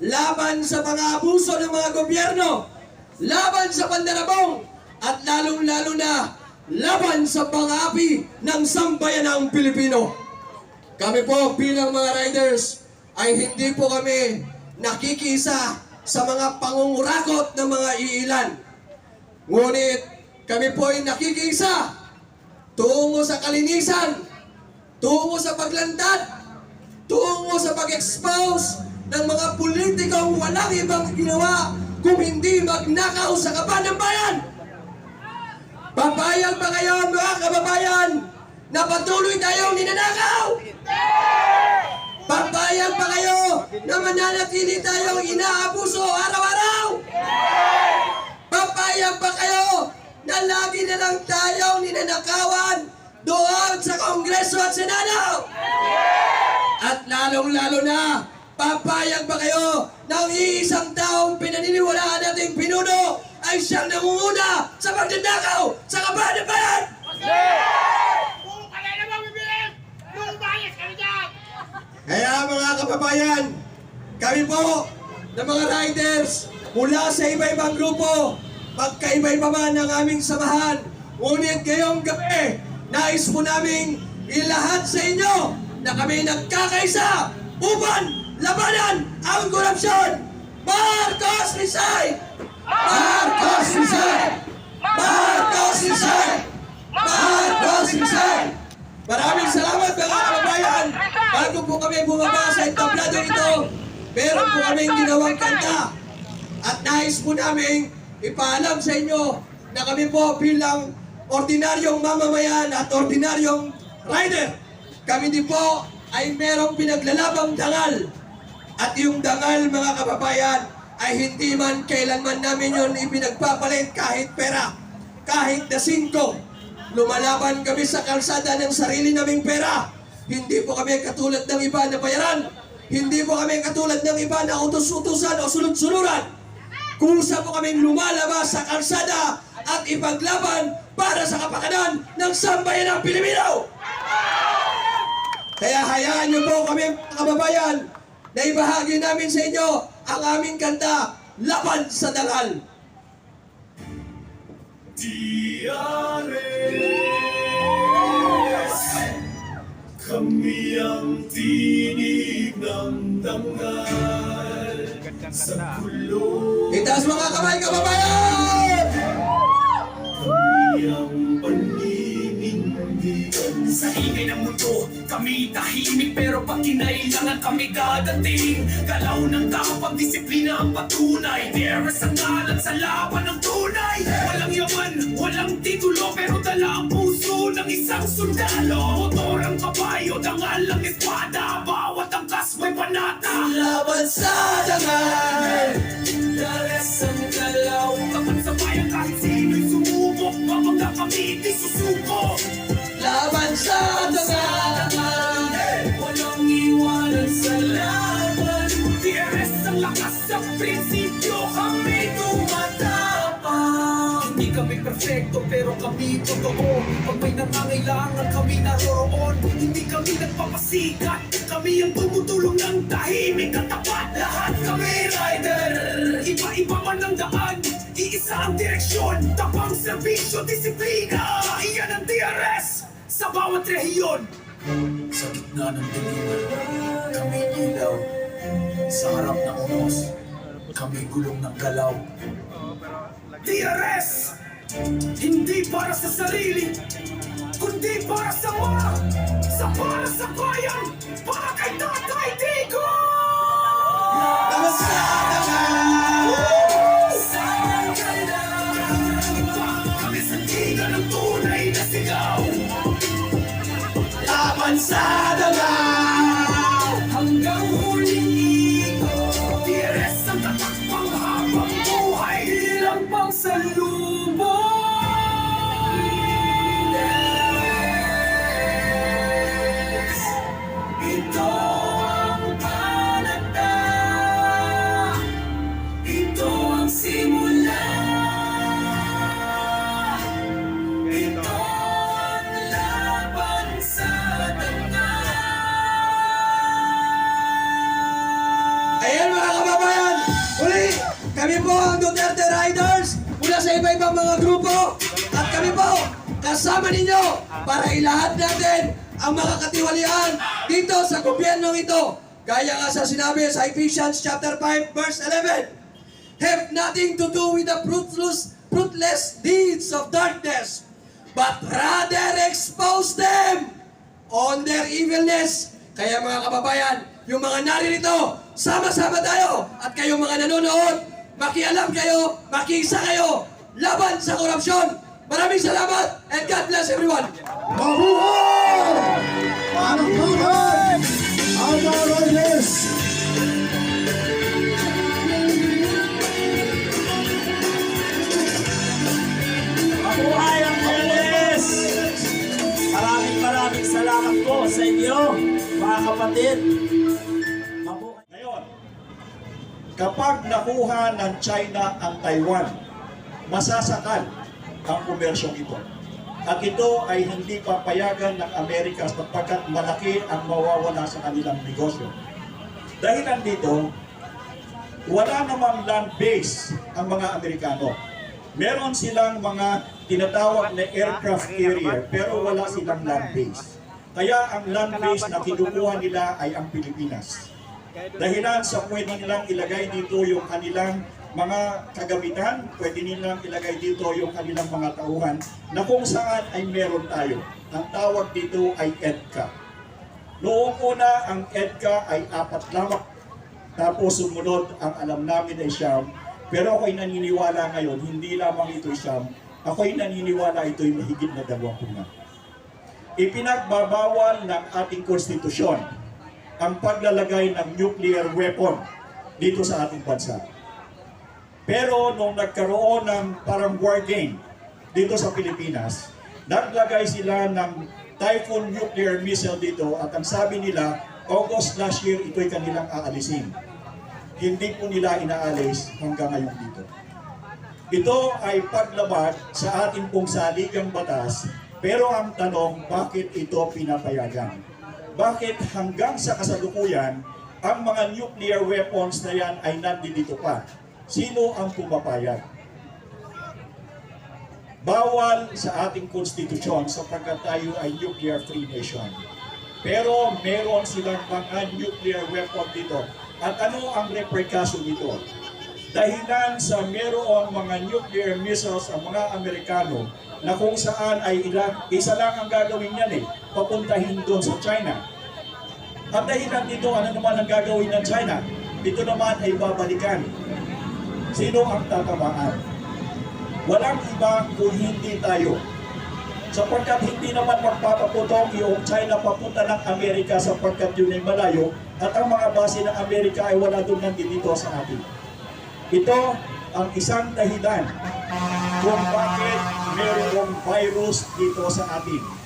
laban sa mga abuso ng mga gobyerno, laban sa pandarabong, at lalong-lalo na laban sa pangapi ng sambayanang Pilipino. Kami po bilang mga riders ay hindi po kami nakikisa sa mga pangungurakot ng mga iilan. Ngunit kami po ay nakikisa tungo sa kalinisan, tungo sa paglantad, tungo sa pag-expose ng mga politikong walang ibang ginawa kung hindi magnakaw sa kaban ng bayan. Papayag ba kayo mga kababayan na patuloy tayong ninanakaw? Papayag ba kayo na mananatili tayong inaabuso araw-araw? Papayag ba kayo na lagi na lang tayong ninanakawan doon sa Kongreso at Senado? At lalong-lalo na, papayag ba kayo na ang iisang taong pinaniniwalaan nating pinuno ay siyang nangunguna sa pagdadakaw sa kabahan ng bayan? Kaya mga kababayan, kami po na mga riders mula sa iba-ibang grupo, magkaiba-iba man ang aming samahan. Ngunit ngayong gabi, nais po namin ilahat sa inyo na kami nagkakaisa upang labanan ang korupsyon. Marcos Rizal! Marcos Rizal! Marcos Rizal! Marcos Rizal! Maraming salamat mga kababayan! Bago po kami bumaba sa entablado ito, meron po kaming ginawang kanta. At nais po namin ipaalam sa inyo na kami po bilang ordinaryong mamamayan at ordinaryong rider. Kami din po ay merong pinaglalabang dangal. At yung dangal mga kababayan ay hindi man kailanman namin yon ipinagpapalit kahit pera, kahit na singko. Lumalaban kami sa kalsada ng sarili naming pera. Hindi po kami katulad ng iba na bayaran. Hindi po kami katulad ng iba na utos-utusan o sunod-sunuran. Kusa po kaming lumalabas sa kalsada at ipaglaban para sa kapakanan ng sambayan ng Pilipino. Kaya hayaan niyo po kami mga kababayan na ibahagi namin sa inyo ang aming kanta, Laban sa Dangal. Diares Kami ang tinig ng dangal Sa kulong Itaas mga kamay kababayan! Sa ingay ng mundo, kami tahimik Pero pag kinailangan kami dadating. Galaw ng tao, pagdisiplina ang patunay. There's ang ngalan sa laban ng tunay. Walang yaman, walang titulo Pero dala ang puso ng isang sundalo. Motor ang kabayo, dangal ang espada. Bawat angkas may panata. Laban sa Perfecto pero kami totoo. Pag may nangangailangan kami naroroon Hindi kami nagpapasikat. Kami ang tumutulong ng tahimik at tapat. Lahat kami rider. Iba-iba man ang daan Iisa ang direksyon. Tapang serbisyo, disiplina. Iyan ang TRS Sa bawat rehiyon. Sa gitna ng diliman, kami ilaw. Sa harap ng unos, kami gulong ng galaw. TRS! Hindi para sa sarili, kundi para sa mga, sa para sa bayan, para kay Tatay Digo! Laban po ang Duterte Riders mula sa iba-ibang mga grupo at kami po kasama ninyo para ilahat natin ang mga katiwalian dito sa gobyernong ito. Gaya nga sa sinabi sa Ephesians chapter 5 verse 11, Have nothing to do with the fruitless, fruitless deeds of darkness, but rather expose them on their evilness. Kaya mga kababayan, yung mga naririto, sama-sama tayo. At kayong mga nanonood, makialam kayo, makiisa kayo, laban sa korupsyon. Maraming salamat and God bless everyone. Mabuhay! Mabuhay! Kapag nakuha ng China ang Taiwan, masasakal ang komersyong ito. At ito ay hindi papayagan ng Amerika sapagkat malaki ang mawawala sa kanilang negosyo. Dahilan dito, wala namang land base ang mga Amerikano. Meron silang mga tinatawag na aircraft carrier pero wala silang land base. Kaya ang land base na kinukuha nila ay ang Pilipinas. Dahilan sa pwede nilang ilagay dito yung kanilang mga kagamitan, pwede nilang ilagay dito yung kanilang mga tauhan na kung saan ay meron tayo. Ang tawag dito ay EDCA. Noong una, ang EDCA ay apat lamang. Tapos sumunod, ang alam namin ay siyam. Pero ako'y naniniwala ngayon, hindi lamang ito siyam. Ako'y naniniwala ito'y mahigit na dalawang na. Ipinagbabawal ng ating konstitusyon ang paglalagay ng nuclear weapon dito sa ating bansa. Pero nung nagkaroon ng parang war game dito sa Pilipinas, naglagay sila ng Typhoon nuclear missile dito at ang sabi nila, August last year, ito'y kanilang aalisin. Hindi po nila inaalis hanggang ngayon dito. Ito ay paglabag sa ating pong saligang batas, pero ang tanong, bakit ito pinapayagan? Bakit hanggang sa kasalukuyan, ang mga nuclear weapons na yan ay nandito pa? Sino ang pumapayag? Bawal sa ating konstitusyon sapagkat tayo ay nuclear-free nation. Pero meron silang mga nuclear weapon dito. At ano ang repercussion nito? Dahilan sa merong mga nuclear missiles ang mga Amerikano na kung saan ay ilan, isa lang ang gagawin yan eh, papuntahin doon sa China. At dahilan dito, ano naman ang gagawin ng China? Ito naman ay babalikan. Sino ang tatamaan? Walang iba kung hindi tayo. Sapagkat hindi naman magpapaputok yung China papunta ng Amerika sapagkat yun ay malayo at ang mga base ng Amerika ay wala doon nandito sa atin. Ito ang isang dahilan kung bakit mayroong virus dito sa atin.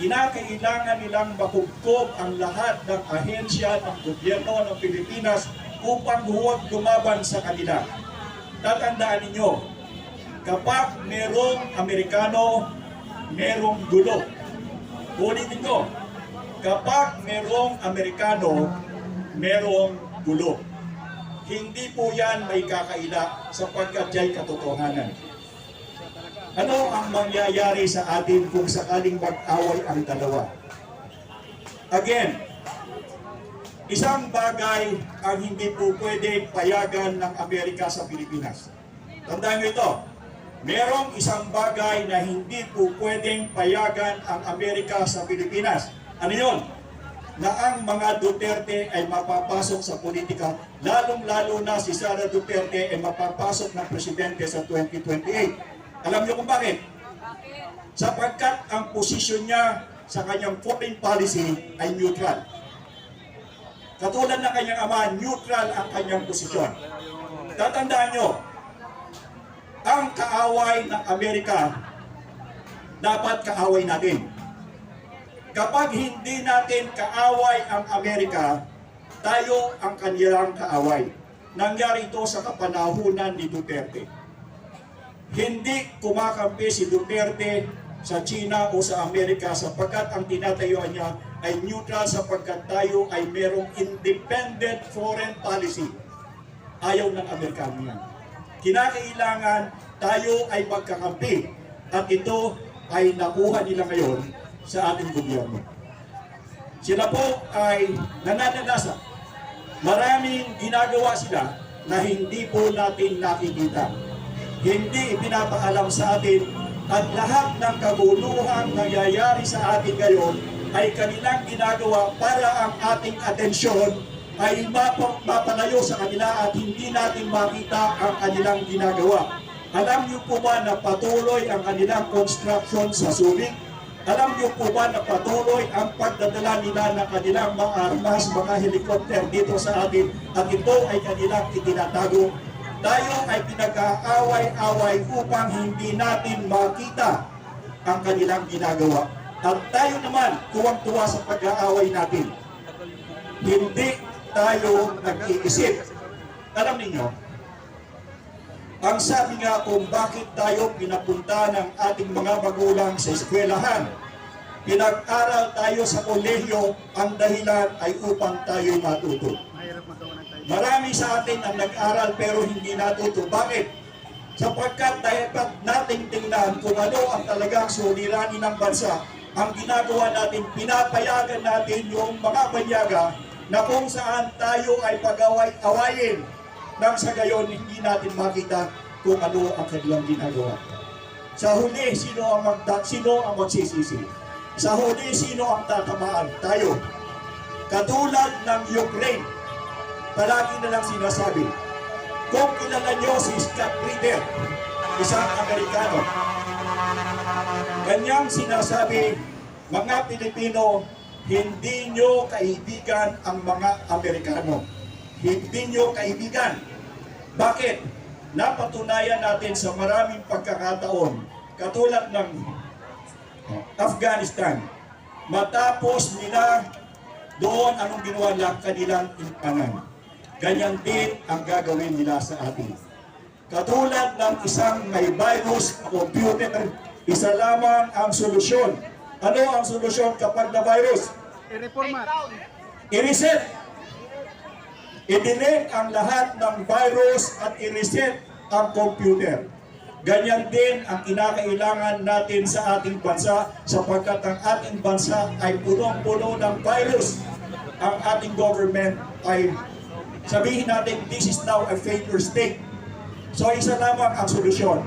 Kinakailangan nilang makugkob ang lahat ng ahensya ng gobyerno ng Pilipinas upang huwag lumaban sa kanila. Tatandaan ninyo, kapag merong Amerikano, merong gulo. Ulitin ko, kapag merong Amerikano, merong gulo. Hindi po yan may kakaila sapagkat ya'y katotohanan. Ano ang mangyayari sa atin kung sakaling mag-away ang dalawa? Again, isang bagay ang hindi po pwede payagan ng Amerika sa Pilipinas. Tandaan nyo ito, merong isang bagay na hindi po pwedeng payagan ang Amerika sa Pilipinas. Ano yun? Na ang mga Duterte ay mapapasok sa politika, lalong-lalo na si Sara Duterte ay mapapasok ng presidente sa 2028. Alam niyo kung bakit? Sapagkat ang posisyon niya sa kanyang foreign policy ay neutral. Katulad ng kanyang ama, neutral ang kanyang posisyon. Tatandaan nyo, ang kaaway ng Amerika, dapat kaaway natin. Kapag hindi natin kaaway ang Amerika, tayo ang kanilang kaaway. Nangyari ito sa kapanahunan ni Duterte. Hindi kumakampi si Duterte sa China o sa Amerika sapagkat ang tinatayuan niya ay neutral sapagkat tayo ay merong independent foreign policy. Ayaw ng Amerikano yan. kinakailangan tayo ay magkakampi at ito ay nakuha nila ngayon sa ating gobyerno. Sila po ay nananalasa. Maraming ginagawa sila na hindi po natin nakikita. Hindi ipinapaalam sa atin at lahat ng kaguluhang nangyayari sa atin ngayon ay kanilang ginagawa para ang ating atensyon ay mapalayo sa kanila at hindi natin makita ang kanilang ginagawa. Alam niyo po ba na patuloy ang kanilang construction sa Subic? Alam niyo po ba na patuloy ang pagdadala nila ng kanilang mga armas, mga helikopter dito sa atin at ito ay kanilang itinatago? Tayo ay pinag-aaway-away upang hindi natin makita ang kanilang ginagawa. At tayo naman, tuwang-tuwa sa pag-aaway natin. Hindi tayo nag-iisip. Alam ninyo, ang sabi nga kung bakit tayo pinapunta ng ating mga magulang sa eskwelahan, pinag-aral tayo sa kolehiyo, ang dahilan ay upang tayo matuto. Marami sa atin ang nag-aral pero hindi natuto. Bakit? Sapagkat dapat nating tingnan kung ano ang talagang suliranin ng bansa. Ang ginagawa natin, pinapayagan natin yung mga banyaga na kung saan tayo ay pag-away-awayin nang sa gayon hindi natin makita kung ano ang kanilang ginagawa. Sa huli, sino ang magda, sino ang magsisisi? Sa huli, sino ang tatamaan? Tayo. Katulad ng Ukraine, palagi na lang sinasabi, kung kilala nyo si Scott Reeder, isang Amerikano, kanyang sinasabi, mga Pilipino, hindi nyo kaibigan ang mga Amerikano. Hindi nyo kaibigan. Bakit? Napatunayan natin sa maraming pagkakataon, katulad ng Afghanistan, matapos nila doon anong ginawa nila kanilang impangan. Ganyan din ang gagawin nila sa atin. Katulad ng isang may virus na computer, isa lamang ang solusyon. Ano ang solusyon kapag na virus? I-reset. I-delete ang lahat ng virus at i-reset ang computer. Ganyan din ang kinakailangan natin sa ating bansa sapagkat ang ating bansa ay punong-puno ng virus. Ang ating government ay sabihin natin this is now a failure state. So isa lamang ang solusyon.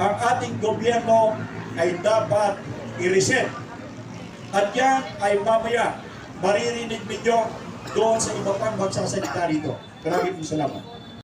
Ang ating gobyerno ay dapat i-reset. At yan ay mamaya maririnig ninyo doon sa iba pang magsasalita rito. Maraming salamat.